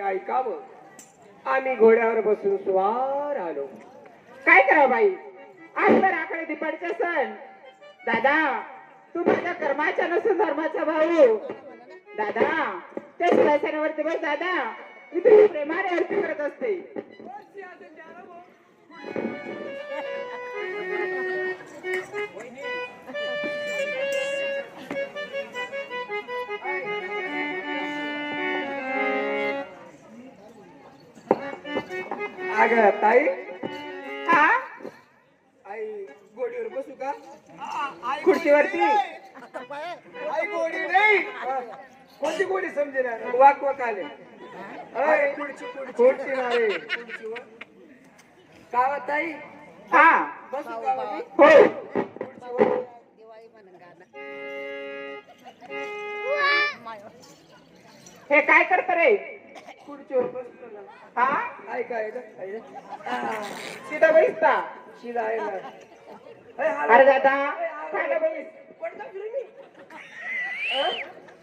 ऐकावं. आम्ही घोड्यावर बसून स्वार आलो. काय करा बाई? आज तर आकडे दिपाडचे सण. दादा तू माझ्या कर्माच्या नसून धर्माचा भाऊ. दादा त्या सुवासनावरती बस दादा. मी तुझी प्रेमाने अर्थ करत असते. अग ताई. हा? आई घोडीवर बसू का? खुर्चीवरती. आई गोडी नाही. कोणती गोडी समजेल? वाक वाक आले अय, खुर्ची ना रे कावा ताई? हा. बसू का मी? हो. हे काय करत रे? खुर्चीवर बसलो ना हा? काय काय सीधा शिदा आहे ना. अरे दादा. खायला बैस पडदा फिरू मी.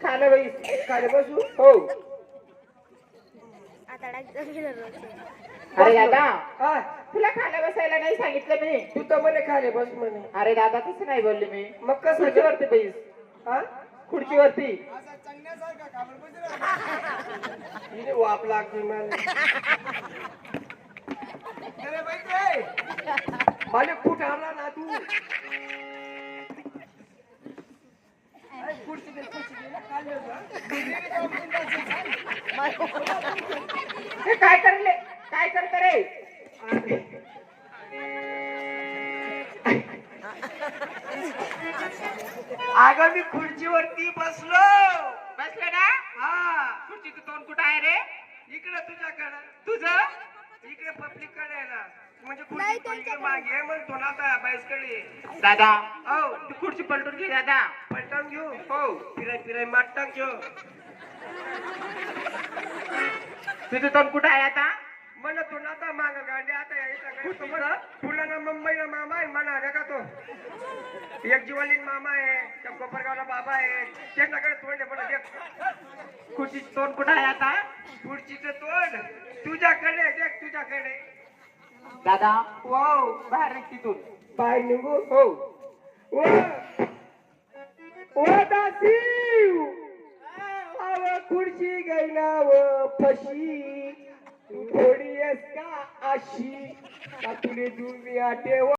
खायला बैस खाली बसू? हो. अरे दादा. हा, तुला खायला बसायला नाही सांगितलं मी. तू तर म्हणे खाली बस म्हणे. अरे दादा तसं नाही बोलले मी. मग कसं? खुर्चीवरती बैस हा? खुर्चीवरती. हिने वाप लागते मला. कुठं आला ना तू. काय करले? अगं मी खुर्चीवरती बसलो. बसले ना? हा. खुर्चीचं तोंड कुठं आहे रे? इकडे तुझ्याकडे. तुझं? इकडे पब्लिककडे आहे ना. म्हणजे खुर्ची इकडे मागे म्हणतो ना आता बाईसकडे दादा हो. तू खुर्ची पलटून घे दादा. पलटून घेऊ? हो. फिराय फिराय माट टाक घेऊ तुझं तोंड कुठं आहे आता? म्हणलं तो ना आता माग गाडी आता यायचा फुलाना मुंबईला मामा आहे मला रे का तो एक जीवालीन मामा आहे त्या कोपरगावला बाबा आहे त्यांच्याकडे तोंड आहे म्हणा खुर्चीचं तोंड कुठं आहे आता खुर्चीचं तोंड तुझ्याकडे देख तुझ्याकडे दादा वाव बाहेर निघ तिथून. बाहेर निघू? हो. ओ ओ दासी. खुर्ची गैला व फशी थोडी का अशी का तुले दुर्मिया ठेव